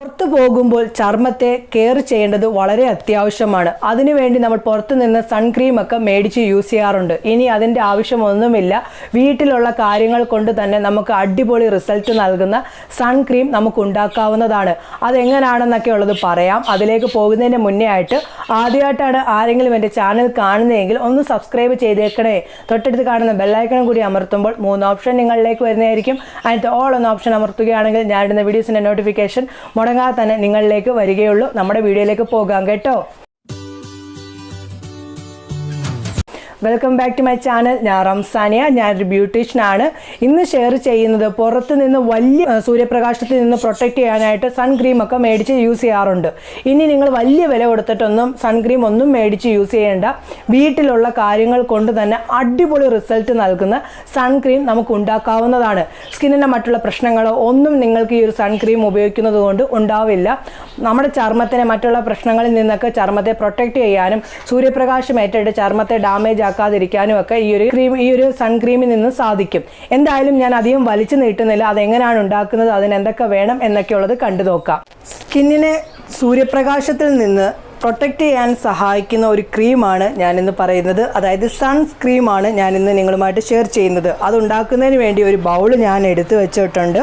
പുറത്തു പോകുമ്പോൾ ചർമ്മത്തെ കെയർ ചെയ്യേണ്ടത് വളരെ അത്യാവശ്യമാണ്. അതിനുവേണ്ടി നമ്മൾ പുറത്തു നിന്ന് സൺക്രീം ഒക്കെ മേടിച്ച് യൂസ് ചെയ്യാറുണ്ട്. ഇനി അതിന്റെ ആവശ്യമൊന്നുമില്ല വീട്ടിലുള്ള കാര്യങ്ങൾ കൊണ്ട് തന്നെ നമുക്ക് അടിപൊളി റിസൾട്ട് നൽകുന്ന സൺക്രീം നമുക്ക് ഉണ്ടാക്കാവുന്നതാണ്. അതെങ്ങനെയാണെന്നൊക്കെ ഉള്ളത് പറയാം. അതിലേക്ക് പോകുന്നതിന് മുന്നേ ആയിട്ട് ആദ്യമായിട്ടാണ് ആരെങ്കിലും എന്റെ ചാനൽ കാണുന്നതെങ്കിൽ ഒന്ന് സബ്സ്ക്രൈബ് ചെയ്തേക്കണേ. തൊട്ടടുത്ത് കാണുന്ന ബെല്ലൈക്കണം കൂടി അമർത്തുമ്പോൾ മൂന്ന് ഓപ്ഷൻ നിങ്ങളിലേക്ക് വരുന്നതായിരിക്കും. അതിനകത്ത് ഓൾ എന്ന ഓപ്ഷൻ അമർത്തുകയാണെങ്കിൽ ഞാനിടുന്ന വീഡിയോസിന്റെ നോട്ടിഫിക്കേഷൻ മുടങ്ങാതെ തന്നെ നിങ്ങളിലേക്ക് വരികയുള്ളൂ. നമ്മുടെ വീഡിയോയിലേക്ക് പോകാം കേട്ടോ. Welcome back to my channel ഞാൻ റംസാനിയ. ഞാനൊരു ബ്യൂട്ടീഷ്യനാണ് ഇന്ന് ഷെയർ ചെയ്യുന്നത് പുറത്ത് നിന്ന് വലിയ സൂര്യപ്രകാശത്തിൽ നിന്ന് പ്രൊട്ടക്റ്റ് ചെയ്യാനായിട്ട് സൺക്രീം ഒക്കെ മേടിച്ച് യൂസ് ചെയ്യാറുണ്ട്. ഇനി നിങ്ങൾ വലിയ വില കൊടുത്തിട്ടൊന്നും സൺക്രീം ഒന്നും മേടിച്ച് യൂസ് ചെയ്യേണ്ട. വീട്ടിലുള്ള കാര്യങ്ങൾ കൊണ്ട് തന്നെ അടിപൊളി റിസൾട്ട് നൽകുന്ന സൺക്രീം നമുക്ക് ഉണ്ടാക്കാവുന്നതാണ്. സ്കിന്നിന്റെ മറ്റുള്ള പ്രശ്നങ്ങളോ ഒന്നും നിങ്ങൾക്ക് ഈ ഒരു സൺക്രീം ഉപയോഗിക്കുന്നത് കൊണ്ട് ഉണ്ടാവില്ല. നമ്മുടെ ചർമ്മത്തിനെ മറ്റുള്ള പ്രശ്നങ്ങളിൽ നിന്നൊക്കെ ചർമ്മത്തെ പ്രൊട്ടക്റ്റ് ചെയ്യാനും സൂര്യപ്രകാശം ഏറ്റിട്ട് ചർമ്മത്തെ ഡാമേജ് ആക്കാതിരിക്കാനും ഒക്കെ ഈ ഒരു ക്രീം ഈ ഒരു സൺക്രീമിൽ നിന്ന് സാധിക്കും. എന്തായാലും ഞാൻ അധികം വലിച്ചു നീട്ടുന്നില്ല. അതെങ്ങനെയാണ് ഉണ്ടാക്കുന്നത്? അതിന് എന്തൊക്കെ വേണം എന്നൊക്കെയുള്ളത് കണ്ടു നോക്കാം. സ്കിന്നിനെ സൂര്യപ്രകാശത്തിൽ നിന്ന് പ്രൊട്ടക്റ്റ് ചെയ്യാൻ സഹായിക്കുന്ന ഒരു ക്രീമാണ് ഞാനിന്ന് പറയുന്നത്. അതായത് സൺസ്ക്രീമാണ് ഞാനിന്ന് നിങ്ങളുമായിട്ട് ഷെയർ ചെയ്യുന്നത്. അത് ഉണ്ടാക്കുന്നതിന് വേണ്ടി ഒരു ബൗൾ ഞാൻ എടുത്തു വെച്ചിട്ടുണ്ട്.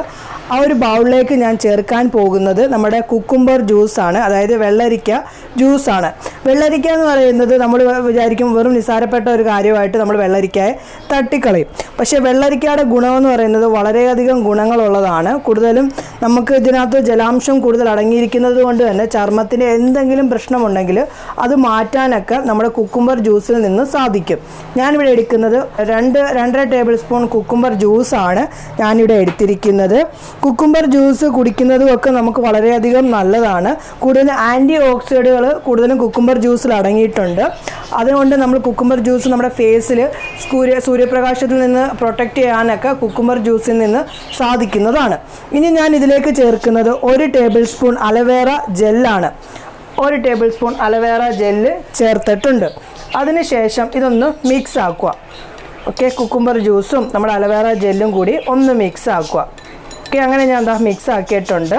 ആ ഒരു ബൗളിലേക്ക് ഞാൻ ചേർക്കാൻ പോകുന്നത് നമ്മുടെ കുക്കുംബർ ജ്യൂസാണ് അതായത് വെള്ളരിക്ക ജ്യൂസാണ് വെള്ളരിക്ക എന്ന് പറയുന്നത് നമ്മൾ വിചാരിക്കും വെറും നിസ്സാരപ്പെട്ട ഒരു കാര്യമായിട്ട് നമ്മൾ വെള്ളരിക്കയെ തട്ടിക്കളയും. പക്ഷേ വെള്ളരിക്കയുടെ ഗുണമെന്ന് പറയുന്നത് വളരെയധികം ഗുണങ്ങളുള്ളതാണ്. കൂടുതലും നമുക്ക് ഇതിനകത്ത് ജലാംശം കൂടുതൽ അടങ്ങിയിരിക്കുന്നത് കൊണ്ട് തന്നെ ചർമ്മത്തിന് എന്തെങ്കിലും പ്രശ്നമുണ്ടെങ്കിൽ അത് മാറ്റാനൊക്കെ നമ്മുടെ കുക്കുംബർ ജ്യൂസിൽ നിന്ന് സാധിക്കും. ഞാനിവിടെ എടുക്കുന്നത് രണ്ട് രണ്ടര ടേബിൾ സ്പൂൺ കുക്കുംബർ ജ്യൂസാണ് ഞാനിവിടെ എടുത്തിരിക്കുന്നത്. കുക്കുംബർ ജ്യൂസ് കുടിക്കുന്നതും ഒക്കെ നമുക്ക് വളരെയധികം നല്ലതാണ്. കൂടുതൽ ആന്റി ഓക്സിഡുകൾ കൂടുതലും കുക്കുംബർ ജ്യൂസിൽ അടങ്ങിയിട്ടുണ്ട്. അതുകൊണ്ട് നമ്മൾ കുക്കുംബർ ജ്യൂസ് നമ്മുടെ ഫേസിൽ സൂര്യ സൂര്യപ്രകാശത്തിൽ നിന്ന് പ്രൊട്ടക്റ്റ് ചെയ്യാനൊക്കെ കുക്കുംബർ ജ്യൂസിൽ നിന്ന് സാധിക്കുന്നതാണ്. ഇനി ഞാൻ ഇതിലേക്ക് ചേർക്കുന്നത് ഒരു ടേബിൾ സ്പൂൺ അലവേറ ജെല്ലാണ്. ഒരു ടേബിൾ സ്പൂൺ അലവേറ ജെല്ല് ചേർത്തിട്ടുണ്ട്. അതിനുശേഷം ഇതൊന്ന് മിക്സ് ആക്കുക. ഓക്കെ കുക്കുംബർ ജ്യൂസും നമ്മുടെ അലവേറ ജെല്ലും കൂടി ഒന്ന് മിക്സ് ആക്കുക. ഓക്കെ അങ്ങനെ ഞാൻ എന്താ മിക്സ് ആക്കിയിട്ടുണ്ട്.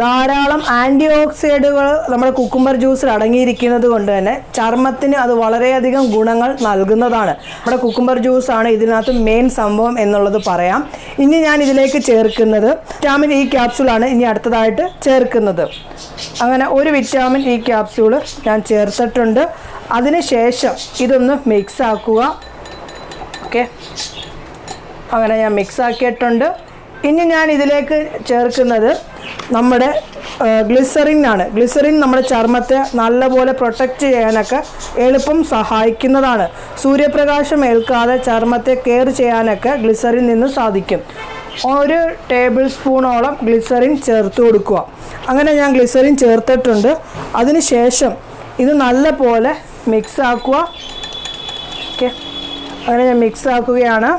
ധാരാളം ആന്റി ഓക്സൈഡുകൾ നമ്മുടെ കുക്കുംബർ ജ്യൂസിൽ അടങ്ങിയിരിക്കുന്നത് കൊണ്ട് തന്നെ ചർമ്മത്തിന് അത് വളരെയധികം ഗുണങ്ങൾ നൽകുന്നതാണ്. നമ്മുടെ കുക്കുംബർ ജ്യൂസാണ് ഇതിനകത്ത് മെയിൻ സംഭവം എന്നുള്ളത് പറയാം. ഇനി ഞാൻ ഇതിലേക്ക് ചേർക്കുന്നത് വിറ്റാമിൻ ഇ ക്യാപ്സ്യൂളാണ് ഇനി അടുത്തതായിട്ട് ചേർക്കുന്നത്. അങ്ങനെ ഒരു വിറ്റാമിൻ ഇ ക്യാപ്സ്യൂൾ ഞാൻ ചേർത്തിട്ടുണ്ട്. അതിനുശേഷം ഇതൊന്ന് മിക്സ് ആക്കുക. ഓക്കെ അങ്ങനെ ഞാൻ മിക്സ് ആക്കിയിട്ടുണ്ട്. ഇനി ഞാൻ ഇതിലേക്ക് ചേർക്കുന്നത് നമ്മുടെ ഗ്ലിസറിൻ ആണ്. ഗ്ലിസറിൻ നമ്മുടെ ചർമ്മത്തെ നല്ലപോലെ പ്രൊട്ടക്റ്റ് ചെയ്യാനൊക്കെ എളുപ്പം സഹായിക്കുന്നതാണ്. സൂര്യപ്രകാശം ഏൽക്കാതെ ചർമ്മത്തെ കെയർ ചെയ്യാനൊക്കെ ഗ്ലിസറിൻ നിന്ന് സാധിക്കും. ഒരു ടേബിൾ സ്പൂണോളം ഗ്ലിസറിൻ ചേർത്ത് കൊടുക്കുക. അങ്ങനെ ഞാൻ ഗ്ലിസറിൻ ചേർത്തിട്ടുണ്ട്. അതിനുശേഷം ഇത് നല്ലപോലെ മിക്സ് ആക്കുക. ഓക്കെ അങ്ങനെ ഞാൻ മിക്സ് ആക്കുകയാണ്.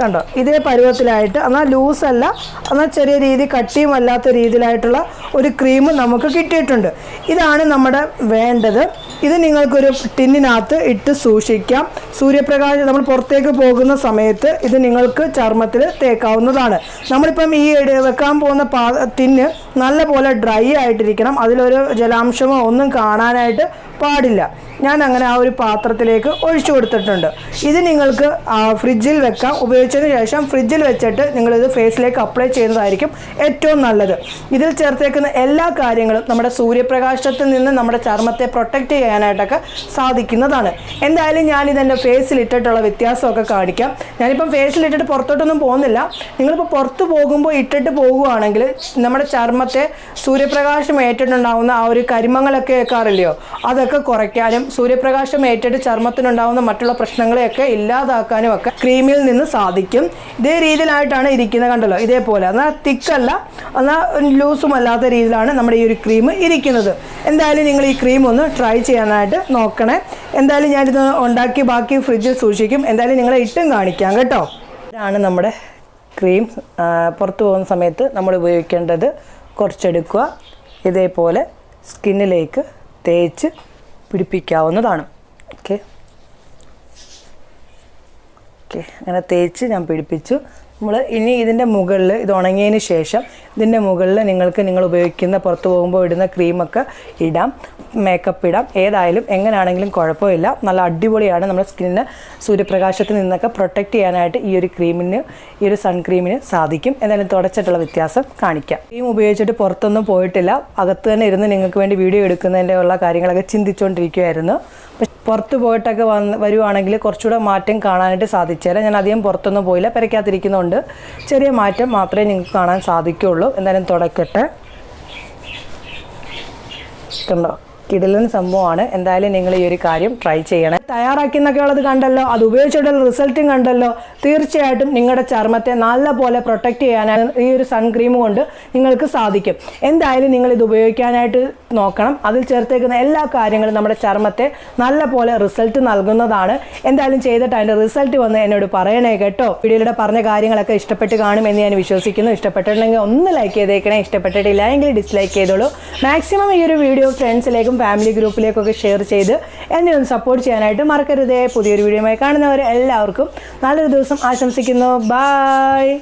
കണ്ടോ? ഇതേ പരുവത്തിലായിട്ട്. എന്നാൽ ലൂസല്ല എന്നാൽ ചെറിയ രീതി കട്ടിയും അല്ലാത്ത രീതിയിലായിട്ടുള്ള ഒരു ക്രീം നമുക്ക് കിട്ടിയിട്ടുണ്ട്. ഇതാണ് നമ്മുടെ വേണ്ടത്. ഇത് നിങ്ങൾക്കൊരു ടിന്നിനകത്ത് ഇട്ട് സൂക്ഷിക്കാം. സൂര്യപ്രകാശം നമ്മൾ പുറത്തേക്ക് പോകുന്ന സമയത്ത് ഇത് നിങ്ങൾക്ക് ചർമ്മത്തിൽ തേക്കാവുന്നതാണ്. നമ്മളിപ്പം ഈ വെക്കാൻ പോകുന്ന പാ ടിന്ന് നല്ലപോലെ ഡ്രൈ ആയിട്ടിരിക്കണം. അതിലൊരു ജലാംശമോ ഒന്നും കാണാനായിട്ട് പാടില്ല. ഞാൻ അങ്ങനെ ആ ഒരു പാത്രത്തിലേക്ക് ഒഴിച്ചു കൊടുത്തിട്ടുണ്ട്. ഇത് നിങ്ങൾക്ക് ഫ്രിഡ്ജിൽ വെക്കാം. ഉപയോഗിച്ചതിന് ശേഷം ഫ്രിഡ്ജിൽ വെച്ചിട്ട് നിങ്ങളിത് ഫേസിലേക്ക് അപ്ലൈ ചെയ്യുന്നതായിരിക്കും ഏറ്റവും നല്ലത്. ഇതിൽ ചേർത്തേക്കുന്ന എല്ലാ കാര്യങ്ങളും നമ്മുടെ സൂര്യപ്രകാശത്തിൽ നിന്ന് നമ്മുടെ ചർമ്മത്തെ പ്രൊട്ടക്റ്റ് ചെയ്യാനായിട്ടൊക്കെ സാധിക്കുന്നതാണ്. എന്തായാലും ഞാൻ ഇതെന്റെ ഫേസിൽ ഇട്ടിട്ടുള്ള വ്യത്യാസമൊക്കെ കാണിക്കാം. ഞാനിപ്പം ഫേസിൽ ഇട്ടിട്ട് പുറത്തോട്ടൊന്നും പോകുന്നില്ല. നിങ്ങളിപ്പോൾ പുറത്ത് പോകുമ്പോൾ ഇട്ടിട്ട് പോകുകയാണെങ്കിൽ നമ്മുടെ ചർമ്മത്തെ സൂര്യപ്രകാശം ഏറ്റിട്ടുണ്ടാകുന്ന ആ ഒരു കരിമങ്ങളൊക്കെ ഏക്കാറില്ലയോ അതൊക്കെ കുറയ്ക്കാനും സൂര്യപ്രകാശം ഏറ്റിട്ട് ചർമ്മത്തിനുണ്ടാകുന്ന മറ്റുള്ള പ്രശ്നങ്ങളെയൊക്കെ ഇല്ലാതാക്കാനും ഒക്കെ ക്രീമിൽ നിന്ന് സാധിക്കും. ഇതേ രീതിയിലായിട്ടാണ് ഇരിക്കുന്നത് കണ്ടല്ലോ. ഇതേപോലെ. എന്നാൽ തിക്കല്ല എന്നാൽ ലൂസും അല്ലാത്ത രീതിയിലാണ് നമ്മുടെ ഈ ഒരു ക്രീം ഇരിക്കുന്നത്. എന്തായാലും നിങ്ങൾ ഈ ക്രീം ഒന്ന് ട്രൈ ചെയ്യാനായിട്ട് നോക്കണേ. എന്തായാലും ഞാനിത് ഉണ്ടാക്കി ബാക്കി ഫ്രിഡ്ജിൽ സൂക്ഷിക്കും. എന്തായാലും നിങ്ങളെ ഇട്ടും കാണിക്കാം കേട്ടോ. ഇതാണ് നമ്മുടെ ക്രീം. പുറത്തു പോകുന്ന സമയത്ത് നമ്മൾ ഉപയോഗിക്കേണ്ടത് കുറച്ചെടുക്കുക. ഇതേപോലെ സ്കിന്നിലേക്ക് തേച്ച് പിടിപ്പിക്കാവുന്നതാണ്. ഓക്കെ. ഓക്കെ. അങ്ങനെ തേച്ച് ഞാൻ പിടിപ്പിച്ചു. നമ്മൾ ഇനി ഇതിന്റെ മുകളിൽ ഇത് ഉണങ്ങിയതിന് ശേഷം ഇതിന്റെ മുകളിൽ നിങ്ങൾക്ക് നിങ്ങൾ ഉപയോഗിക്കുന്ന പുറത്ത് പോകുമ്പോൾ ഇടുന്ന ക്രീമൊക്കെ ഇടാം. മേക്കപ്പ് ഇടാം. ഏതായാലും എങ്ങനെയാണെങ്കിലും കുഴപ്പമില്ല. നല്ല അടിപൊളിയാണ് നമ്മുടെ സ്കിന്നിന്. സൂര്യപ്രകാശത്തിൽ നിന്നൊക്കെ പ്രൊട്ടക്റ്റ് ചെയ്യാനായിട്ട് ഈ ഒരു ക്രീമിന് ഈ ഒരു സൺക്രീമിന് സാധിക്കും. എന്തായാലും തുടച്ചിട്ടുള്ള വ്യത്യാസം കാണിക്കാം. ക്രീം ഉപയോഗിച്ചിട്ട് പുറത്തൊന്നും പോയിട്ടില്ല. അകത്ത് തന്നെ ഇരുന്ന് നിങ്ങൾക്ക് വേണ്ടി വീഡിയോ എടുക്കുന്നതിന്റെ ഉള്ള കാര്യങ്ങളൊക്കെ ചിന്തിച്ചുകൊണ്ടിരിക്കുമായിരുന്നു പുറത്ത് പോയിട്ടൊക്കെ വന്ന് വരുവാണെങ്കിൽ കുറച്ചുകൂടെ മാറ്റം കാണാനായിട്ട് സാധിച്ചേരാം ഞാൻ അധികം പുറത്തൊന്നും പോയില്ല. പെരയ്ക്കകത്തിരിക്കുന്നതുകൊണ്ട് ചെറിയ മാറ്റം മാത്രമേ നിങ്ങൾക്ക് കാണാൻ സാധിക്കുകയുള്ളൂ എന്തായാലും തുടക്കട്ടെ. കണ്ടോ? കിടിലൻ സംഭവമാണ്. എന്തായാലും നിങ്ങൾ ഈ ഒരു കാര്യം ട്രൈ ചെയ്യണം. തയ്യാറാക്കിയെന്നൊക്കെ ഉള്ളത് കണ്ടല്ലോ. അത് ഉപയോഗിച്ചിട്ടുള്ള റിസൾട്ടും കണ്ടല്ലോ. തീർച്ചയായിട്ടും നിങ്ങളുടെ ചർമ്മത്തെ നല്ല പോലെ പ്രൊട്ടക്റ്റ് ചെയ്യാനാണ് ഈ ഒരു സൺക്രീം കൊണ്ട് നിങ്ങൾക്ക് സാധിക്കും. എന്തായാലും നിങ്ങൾ ഇത് ഉപയോഗിക്കാനായിട്ട് നോക്കണം. അതിൽ ചേർത്തേക്കുന്ന എല്ലാ കാര്യങ്ങളും നമ്മുടെ ചർമ്മത്തെ നല്ല പോലെ റിസൾട്ട് നൽകുന്നതാണ്. എന്തായാലും ചെയ്തിട്ട് അതിന്റെ റിസൾട്ട് വന്ന് എന്നോട് പറയണേ കേട്ടോ. വീഡിയോയിലൂടെ പറഞ്ഞ കാര്യങ്ങളൊക്കെ ഇഷ്ടപ്പെട്ട് കാണുമെന്ന് ഞാൻ വിശ്വസിക്കുന്നു. ഇഷ്ടപ്പെട്ടിട്ടുണ്ടെങ്കിൽ ഒന്ന് ലൈക്ക് ചെയ്തേക്കണേ. ഇഷ്ടപ്പെട്ടിട്ടില്ല എങ്കിൽ ഡിസ്ലൈക്ക് ചെയ്തോളൂ. മാക്സിമം ഈ ഒരു വീഡിയോ ഫ്രണ്ട്സിലേക്കും ഫാമിലി ഗ്രൂപ്പിലേക്കൊക്കെ ഷെയർ ചെയ്ത് എന്നെ ഒന്ന് സപ്പോർട്ട് ചെയ്യാനായിട്ട് മറക്കരുതേ. പുതിയൊരു വീഡിയോയുമായി കാണുന്നവരെ എല്ലാവർക്കും നല്ലൊരു ദിവസം ആശംസിക്കുന്നു. ബായ്